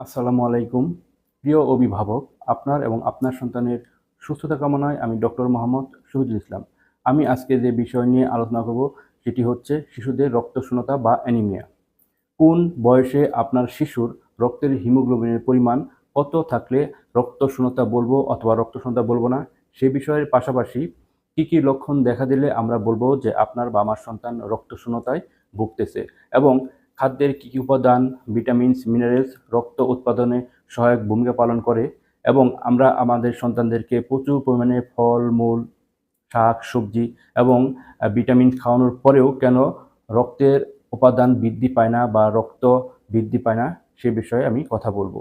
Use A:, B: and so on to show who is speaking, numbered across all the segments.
A: আসসালামু আলাইকুম। প্রিয় অভিভাবক, আপনার এবং আপনার সন্তানের সুস্থতা কামনায় আমি ডক্টর মোহাম্মদ শহীদুল ইসলাম। আমি আজকে যে বিষয় নিয়ে আলোচনা করব, সেটি হচ্ছে শিশুদের রক্তশূন্যতা বা অ্যানিমিয়া। কোন বয়সে আপনার শিশুর রক্তের হিমোগ্লোবিনের পরিমাণ কত থাকলে রক্তশূন্যতা বলব অথবা রক্তশূন্যতা বলব না, সে বিষয়ের পাশাপাশি কী কী লক্ষণ দেখা দিলে আমরা বলব যে আপনার বা আমার সন্তান রক্তশূন্যতায় ভুগতেছে এবং খাদ্যের কী কী উপাদান ভিটামিনস মিনারেলস রক্ত উৎপাদনে সহায়ক ভূমিকা পালন করে এবং আমরা আমাদের সন্তানদেরকে প্রচুর পরিমাণে ফল, মূল, শাক, সবজি এবং ভিটামিন খাওয়ানোর পরেও কেন রক্তের উপাদান বৃদ্ধি পায় না বা রক্ত বৃদ্ধি পায় না সে বিষয়ে আমি কথা বলব।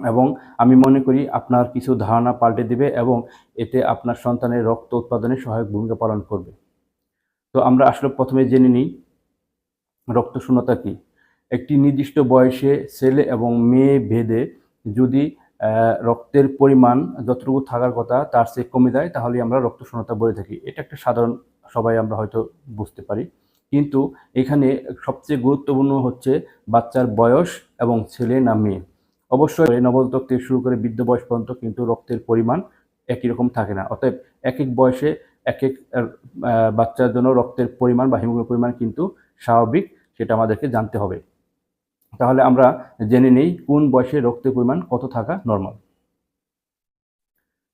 A: এবং আমি মনে করি আপনার কিছু ধারণা পাল্টে দিবে এবং এতে আপনার সন্তানের রক্ত উৎপাদনে সহায়ক ভূমিকা পালন করবে। তো আমরা আসলে প্রথমে জেনে নিই রক্তশূন্যতা কী? একটি নির্দিষ্ট বয়সে ছেলে এবং মেয়ে ভেদে যদি রক্তের পরিমাণ যতটুকু থাকার কথা তার চেয়ে কমে যায় তাহলে আমরা রক্তশূন্যতা বলে থাকি। এটা একটা সাধারণ, সবাই আমরা হয়তো বুঝতে পারি। কিন্তু এখানে সবচেয়ে গুরুত্বপূর্ণ হচ্ছে বাচ্চার বয়স এবং ছেলে না মেয়ে। অবশ্যই নবজাতক থেকে শুরু করে বৃদ্ধ বয়স পর্যন্ত কিন্তু রক্তের পরিমাণ একই রকম থাকে না। অতএব এক এক বয়সে এক এক বাচ্চার জন্য রক্তের পরিমাণ বা হিমোগ্লোবিনের পরিমাণ কিন্তু স্বাভাবিক। সেটা আমাদেরকে জানতে হবে। তাহলে আমরা জেনে নেই কোন বয়সে রক্তের পরিমাণ কত থাকা নর্মাল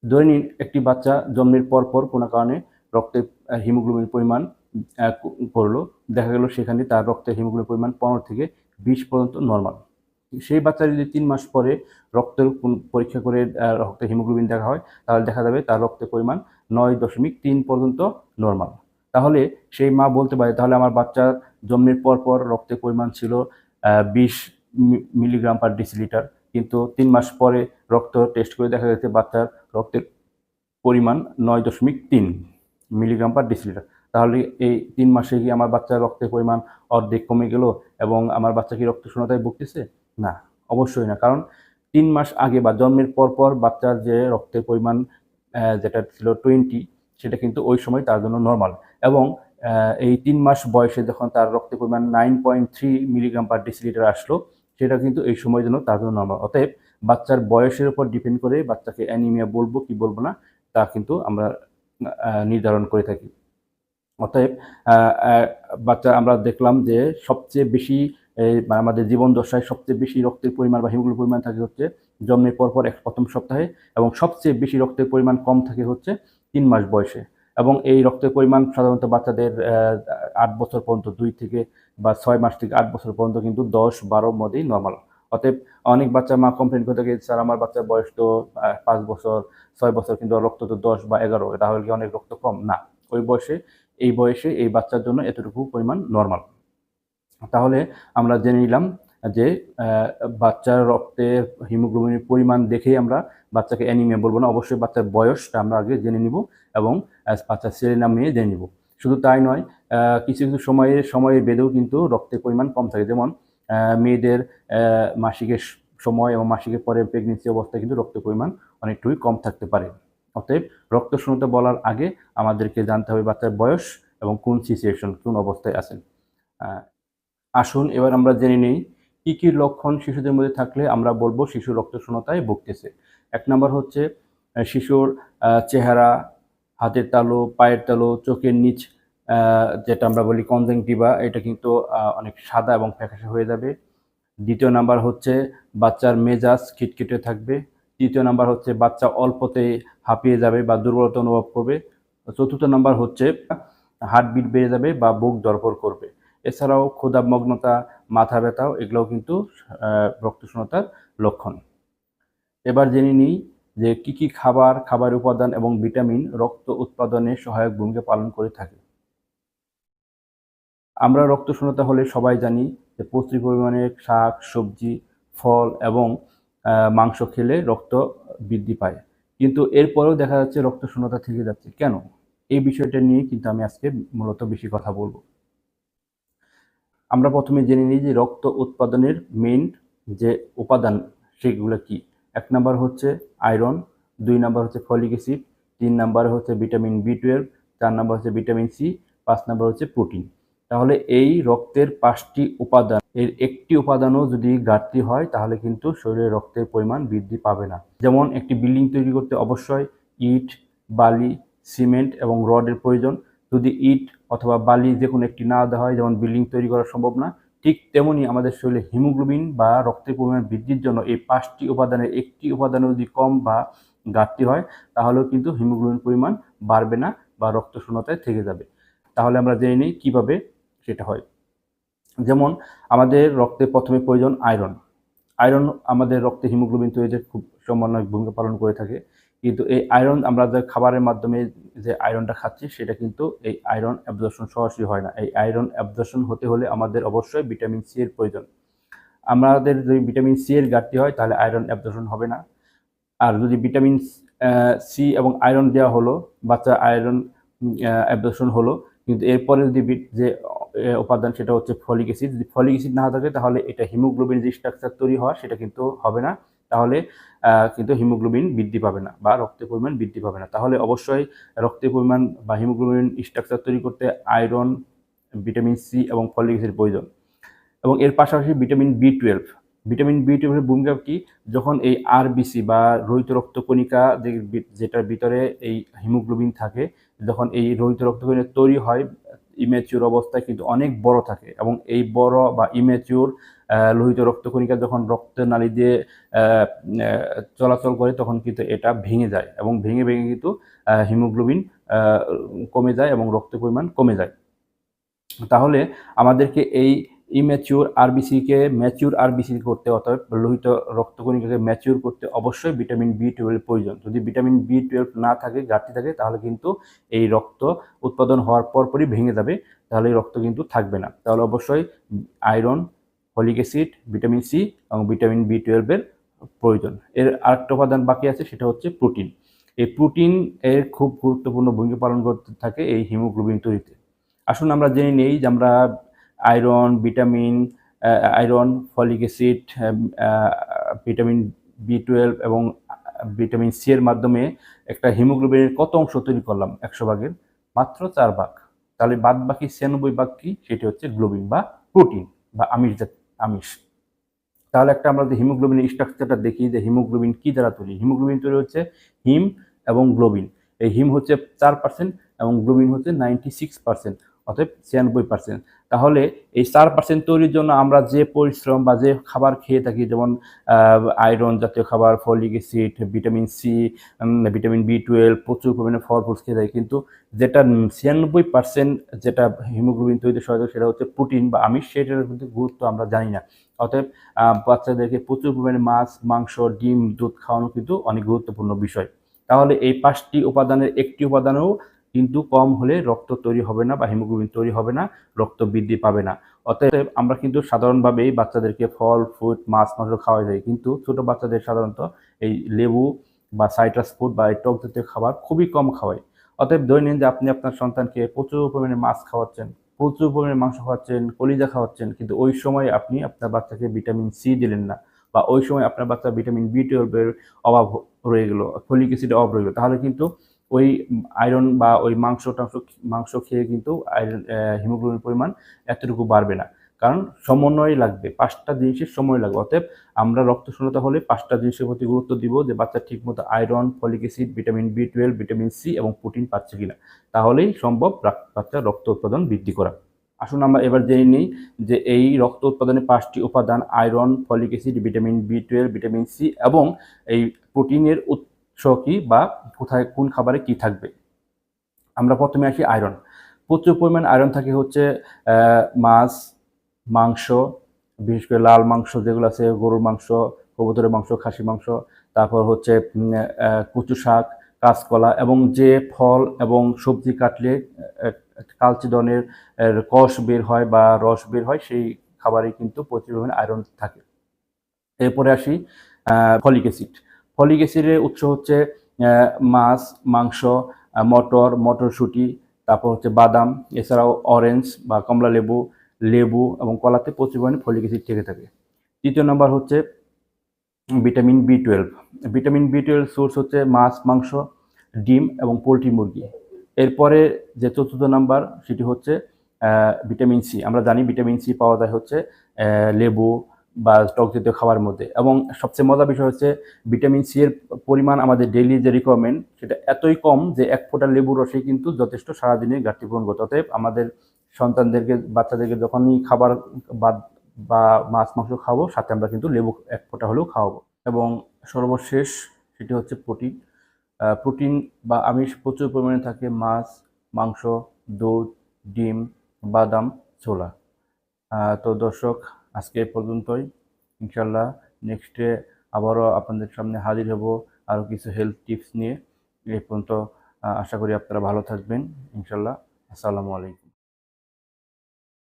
A: ধরে নিন একটি বাচ্চা জন্মের পর পর কোনো কারণে রক্তের আহ, হিমোগ্লোবিনের পরিমাণ করল দেখা গেল সেখানে তার রক্তের হিমোগ্লোবিনের পরিমাণ পনেরো থেকে বিশ পর্যন্ত নর্মাল সেই বাচ্চা যদি তিন মাস পরে রক্তের পরীক্ষা করে আহ, রক্তের হিমোগ্লোবিন দেখা হয় তাহলে দেখা যাবে তার রক্তের পরিমাণ নয় দশমিক তিন পর্যন্ত নর্মাল তাহলে সেই মা বলতে পারে তাহলে আমার বাচ্চার জন্মের পর পর রক্তের পরিমাণ ছিল বিশ মিলিগ্রাম পার ডিসিলিটার। কিন্তু তিন মাস পরে রক্ত টেস্ট করে দেখা গেছে বাচ্চার রক্তের পরিমাণ নয় দশমিক তিন মিলিগ্রাম পার ডিসিলিটার। তাহলে এই তিন মাসে কি আমার বাচ্চার রক্তের পরিমাণ অর্ধেক কমে গেল এবং আমার বাচ্চা কি রক্ত শূন্যতায় ভুগতেছে? না, অবশ্যই না। কারণ তিন মাস আগে বা জন্মের পর পর বাচ্চার যে রক্তের পরিমাণ যেটা ছিল টোয়েন্টি সেটা কিন্তু ওই সময় তার জন্য নর্মাল এবং এই তিন মাস বয়সে যখন তার রক্তের পরিমাণ nine point three milligram per decilitre আসলো, সেটা কিন্তু এই সময়ের জন্য তার জন্য নর্মাল অতএব বাচ্চার বয়সের উপর ডিপেন্ড করে বাচ্চাকে অ্যানিমিয়া বলব কি বলব না, তা কিন্তু আমরা নির্ধারণ করে থাকি। অতএব বাচ্চা আমরা দেখলাম যে সবচেয়ে বেশি আমাদের জীবন দশায় সবচেয়ে বেশি রক্তের পরিমাণ বা হিমোগ্লোবিন পরিমাণ থাকে হচ্ছে জন্মের পর পর এক প্রথম সপ্তাহে এবং সবচেয়ে বেশি রক্তের পরিমাণ কম থাকে হচ্ছে তিন মাস বয়সে। এবং এই রক্তের পরিমাণ সাধারণত বাচ্চাদের আট বছর পর্যন্ত, দুই থেকে বা ছয় মাস থেকে আট বছর পর্যন্ত কিন্তু দশ বারোর মধ্যেই নর্মাল অতএব অনেক বাচ্চা মা কমপ্লেন করে থাকে, স্যার, আমার বাচ্চার বয়স তো পাঁচ বছর, ছয় বছর, কিন্তু রক্ত তো দশ বা এগারো, তাহলে কি অনেক রক্ত কম? না, ওই বয়সে, এই বয়সে এই বাচ্চার জন্য এতটুকু পরিমাণ নর্মাল তাহলে আমরা জেনে নিলাম যে বাচ্চার রক্তের হিমোগ্লোবিনের পরিমাণ দেখেই আমরা বাচ্চাকে অ্যানিমিয়া বলব না, অবশ্যই বাচ্চার বয়সটা আমরা আগে জেনে নিব এবং বাচ্চার ছেলে নাম নিয়ে জেনে নিব। শুধু তাই নয় কিছু কিছু সময়ে সময়ের বেঁধেও কিন্তু রক্তের পরিমাণ কম থাকে। যেমন মেয়েদের মাসিকের সময় এবং মাসিকের পরে প্রেগনেন্সি অবস্থায় কিন্তু রক্তের পরিমাণ অনেকটুকুই কম থাকতে পারে। অতএব রক্ত শূন্যতা বলার আগে আমাদেরকে জানতে হবে বাচ্চার বয়স এবং কোন সিচুয়েশন কোন অবস্থায় আছেন। আসুন এবার আমরা জেনে নিই, কী কী লক্ষণ শিশুদের মধ্যে থাকলে আমরা বলব শিশু রক্তশূন্যতায় ভুগতেছে। এক নম্বর হচ্ছে শিশুর চেহারা, হাতের তালু, পায়ের তালু, চোখের নিচ যেটা আমরা বলি কনজেংটিভা এটা কিন্তু অনেক সাদা এবং ফ্যাকাশে হয়ে যাবে। দ্বিতীয় নাম্বার হচ্ছে, বাচ্চার মেজাজ খিটখিটে থাকবে। তৃতীয় নাম্বার হচ্ছে, বাচ্চা অল্পতে হাঁপিয়ে যাবে বা দুর্বলতা অনুভব করবে। চতুর্থ নাম্বার হচ্ছে, হার্টবিট বেড়ে যাবে বা বুক ধরপড় করবে। এছাড়াও ক্ষুধামগ্নতা মাথা ব্যথাও, এগুলোও কিন্তু রক্তশূন্যতার লক্ষণ। এবার জেনে নিই যে কি কি খাবার খাবার উপাদান এবং ভিটামিন রক্ত উৎপাদনে সহায়ক ভূমিকা পালন করে থাকে। আমরা রক্ত শূন্যতা হলে সবাই জানি যে প্রচুর পরিমাণে শাক, সবজি, ফল এবং মাংস খেলে রক্ত বৃদ্ধি পায়। কিন্তু এরপরেও দেখা যাচ্ছে রক্ত শূন্যতা থেকে যাচ্ছে। কেন? এই বিষয়টা নিয়ে কিন্তু আমি আজকে মূলত বেশি কথা বলব। আমরা প্রথমে জেনে নিই যে রক্ত উৎপাদনের মেন যে উপাদান, সেগুলো কি? এক নাম্বার হচ্ছে আয়রন, দুই নাম্বার হচ্ছে ফলিক অ্যাসিড, তিন নাম্বার হচ্ছে ভিটামিন বি টুয়েলভ, চার নাম্বার হচ্ছে ভিটামিন সি, পাঁচ নাম্বার হচ্ছে প্রোটিন। তাহলে এই রক্তের পাঁচটি উপাদান, এর একটি উপাদানও যদি ঘাটতি হয়, তাহলে কিন্তু শরীরে রক্তের পরিমাণ বৃদ্ধি পাবে না। যেমন একটি বিল্ডিং তৈরি করতে অবশ্যই ইট, বালি, সিমেন্ট এবং রডের প্রয়োজন। যদি ইট অথবা বালি যে কোনো একটি না দেওয়া হয়, যেমন বিল্ডিং তৈরি করা সম্ভব না ঠিক তেমনি আমাদের শরীরে হিমোগ্লোবিন বা রক্তের পরিমাণ বৃদ্ধির জন্য এই পাঁচটি উপাদানের একটি উপাদানও যদি কম বা ঘাটতি হয়, তাহলেও কিন্তু হিমোগ্লোবিন পরিমাণ বাড়বে না বা রক্ত শূন্যতায় থেকে যাবে। তাহলে আমরা জেনে নিই কীভাবে সেটা হয়। যেমন আমাদের রক্তে প্রথমে প্রয়োজন আয়রন। আয়রন আমাদের রক্তে হিমোগ্লোবিন তৈরিতে খুব সমন্বয় ভূমিকা পালন করে থাকে। কিন্তু এই আয়রন আমরা যে খাবারের মাধ্যমে যে আয়রনটা খাচ্ছি, সেটা কিন্তু এই আয়রন অ্যাবজর্পশন সরাসরি হয় না। এই আয়রন অ্যাবজর্পশন হতে হলে আমাদের অবশ্যই ভিটামিন সি এর প্রয়োজন। আমাদের যদি ভিটামিন সি এর ঘাটতি হয়, তাহলে আয়রন অ্যাবজর্পশন হবে না। আর যদি ভিটামিন সি এবং আয়রন দেওয়া হলো, বাচ্চা আয়রন অ্যাবজর্পশন হলো, কিন্তু এরপরে যদি যে উপাদান সেটা হচ্ছে ফলিক অ্যাসিড যদি ফলিক অ্যাসিড না থাকে, তাহলে এটা হিমোগ্লোবিন যে স্ট্রাকচার তৈরি হওয়া, সেটা কিন্তু হবে না। তাহলে কিন্তু হিমোগ্লোবিন বৃদ্ধি পাবে না বা রক্তের পরিমাণ বৃদ্ধি পাবে না। তাহলে অবশ্যই রক্তের পরিমাণ বা হিমোগ্লোবিন স্ট্রাকচার তৈরি করতে আয়রন ভিটামিন সি এবং ফলিক অ্যাসিড প্রয়োজন। এবং এর পাশাপাশি vitamin B twelve vitamin B টুয়েলভের ভূমিকা কি? যখন এই আরবিসি বা রোহিত রক্তকণিকা যেটার ভিতরে এই হিমোগ্লোবিন থাকে, যখন এই রোহিত রক্তকণিকা তৈরি হয় ইমেচিউর অবস্থায় কিন্তু অনেক বড় থাকে এবং এই বড় বা ইমেচিউর লোহিত রক্তকণিকা যখন রক্তের নালী দিয়ে চলাচল করে, তখন কিন্তু এটা ভেঙে যায় এবং ভেঙে ভেঙে কিন্তু হিমোগ্লোবিন কমে যায় এবং রক্তের পরিমাণ কমে যায়। তাহলে আমাদেরকে এই ইম্যাচিউর আরবিসিকে ম্যাচিউর আরবিসি করতে অর্থাৎ লোহিত রক্তকণিকাকে ম্যাচিউর করতে অবশ্যই ভিটামিন বি টুয়েলভ প্রয়োজন। যদি ভিটামিন বি টুয়েলভ না থাকে, ঘাটতি থাকে, তাহলে কিন্তু এই রক্ত উৎপাদন হওয়ার পরপরই ভেঙে যাবে, তাহলে রক্ত কিন্তু থাকবে না। তাহলে অবশ্যই iron folic acid, vitamin C এবং ভিটামিন বি টুয়েলভের প্রয়োজন। এর আরেকটা উপাদান বাকি আছে, সেটা হচ্ছে প্রোটিন। এই প্রোটিন এর খুব গুরুত্বপূর্ণ ভূমিকা পালন করতে থাকে এই হিমোগ্লোবিন তৈরিতে। আসুন আমরা জেনে নেই যে আমরা iron, vitamin iron, folic acid vitamin B twelve এবং ভিটামিন সি এর মাধ্যমে একটা হিমোগ্লোবিনের কত অংশ তৈরি করলাম? একশো ভাগের মাত্র চার ভাগ। তাহলে বাদ বাকি ছিয়ানব্বই ভাগ কি? সেটি হচ্ছে গ্লোবিন বা প্রোটিন বা আমিষ জাত আমিষ। তাহলে একটা আমরা যদি হিমোগ্লোবিনের স্ট্রাকচারটা দেখি, যে হিমোগ্লোবিন কী দ্বারা তৈরি? হিমোগ্লোবিন তৈরি হচ্ছে হিম এবং গ্লোবিন। এই হিম হচ্ছে চার পার্সেন্ট এবং গ্লোবিন হচ্ছে নাইনটি সিক্স পার্সেন্ট অর্থাৎ ছিয়ানব্বই পার্সেন্ট তাহলে এই চার পার্সেন্ট তৈরির জন্য আমরা যে পরিশ্রম বা যে খাবার খেয়ে থাকি, যেমন আয়রন জাতীয় খাবার folic acid vitamin C vitamin B twelve প্রচুর পরিমাণে ফল ফ্রুটস খেয়ে থাকি। কিন্তু যেটা ছিয়ানব্বই পার্সেন্ট যেটা হিমোগ্লোবিন তৈরিতে সহায়তা সেটা হচ্ছে প্রোটিন বা আমিষ, সেটার কিন্তু গুরুত্ব আমরা জানি না। অতএব বাচ্চাদেরকে প্রচুর পরিমাণে মাছ, মাংস, ডিম, দুধ খাওয়ানো কিন্তু অনেক গুরুত্বপূর্ণ বিষয়। তাহলে এই পাঁচটি উপাদানের একটি উপাদানও কিন্তু কম হলে রক্ত তৈরি হবে না বা হিমোগ্লোবিন তৈরি হবে না, রক্ত বৃদ্ধি পাবে না। অতএব আমরা কিন্তু সাধারণভাবেই বাচ্চাদেরকে ফল ফ্রুট মাছ, মাংস খাওয়াই যায় কিন্তু ছোট বাচ্চাদের সাধারণত এই লেবু বা সাইট্রাস ফুড বা এই টক জাতীয় খাবার খুবই কম খাওয়ায় অতএব ধরে নিন যে আপনি আপনার সন্তানকে প্রচুর পরিমাণে মাছ খাওয়াচ্ছেন, প্রচুর পরিমাণে মাংস খাওয়াচ্ছেন, কলিজা খাওয়াচ্ছেন, কিন্তু ওই সময় আপনি আপনার বাচ্চাকে ভিটামিন সি দিলেন না বা ওই সময় আপনার বাচ্চা ভিটামিন বি টুয়েলভের অভাব রয়ে গেলো, ফলিক অ্যাসিডের অভাব রয়ে গেলো। তাহলে কিন্তু ওই আয়রন বা ওই মাংস টাংস মাংস খেয়ে কিন্তু আয়রন হিমোগ্লোবিন পরিমাণ এতটুকু বাড়বে না। কারণ সমন্বয় লাগবে, পাঁচটা জিনিসের সময় লাগবে। অতএব আমরা রক্ত শূন্যতা হলে পাঁচটা জিনিসের প্রতি গুরুত্ব দিব যে বাচ্চা ঠিকমতো iron folic acid vitamin B twelve vitamin C এবং প্রোটিন পাচ্ছে কিনা। তাহলেই সম্ভব বাচ্চার রক্ত উৎপাদন বৃদ্ধি করা। আসুন আমরা এবার জেনে নিই যে এই রক্ত উৎপাদনে পাঁচটি উপাদান iron folic acid vitamin B twelve vitamin C এবং এই প্রোটিনের উৎস কি বা কোথায় কোন খাবারে কি থাকবে। আমরা প্রথমে আসি আয়রন প্রচুর পরিমাণ আয়রন থাকে হচ্ছে মাছ, মাংস, বিশেষ করে লাল মাংস যেগুলো আছে, গরুর মাংস, কবুতরের মাংস খাসি মাংস, তারপর হচ্ছে কচু শাক, কাঁচকলা এবং যে ফল এবং সবজি কাটলে কালচিদনের কষ বের হয় বা রস বের হয় সেই খাবারে কিন্তু প্রচুর পরিমাণে আয়রন থাকে। এরপরে আসি ফলিক অ্যাসিড ফলিক অ্যাসিডের উৎস হচ্ছে মাছ, মাংস মটর, মটরশুঁটি, তারপর হচ্ছে বাদাম, এছাড়াও অরেঞ্জ বা কমলা লেবু লেবু এবং কলাতে প্রচুর পরিমাণে ফলিক অ্যাসিড থেকে থাকে। তৃতীয় নম্বর হচ্ছে vitamin B twelve vitamin B twelve source হচ্ছে মাছ, মাংস, ডিম এবং পোলট্রি মুরগি। এরপরে যে চতুর্থ নাম্বার, সেটি হচ্ছে ভিটামিন সি আমরা জানি ভিটামিন সি পাওয়া যায় হচ্ছে লেবু বা টক জাতীয় খাবারের মধ্যে। এবং সবচেয়ে মজার বিষয় হচ্ছে ভিটামিন সি এর পরিমাণ আমাদের ডেইলি যে রিকোয়ারমেন্ট সেটা এতই কম যে এক ফোঁটা লেবুর রসে কিন্তু যথেষ্ট সারাদিনে ঘাটতি পূরণ করতে অতএব আমাদের সন্তানদেরকে, বাচ্চাদেরকে যখনই খাবার বাদ বা মাছ, মাংস খাব, সাথে আমরা কিন্তু লেবু এক ফোঁটা হলেও খাওয়াবো। এবং সর্বশেষ সেটি হচ্ছে প্রোটিন। প্রোটিন বা আমিষ প্রচুর পরিমাণে থাকে, মাছ, মাংস, দুধ, ডিম, বাদাম, ছোলা। তো দর্শক আজকে এ পর্যন্তই। ইনশাল্লাহ নেক্সটে আবারও আপনাদের সামনে হাজির হব আরও কিছু হেলথ টিপস নিয়ে। এই পর্যন্ত আশা করি আপনারা ভালো থাকবেন। ইনশাল্লাহ আসসালামু আলাইকুম।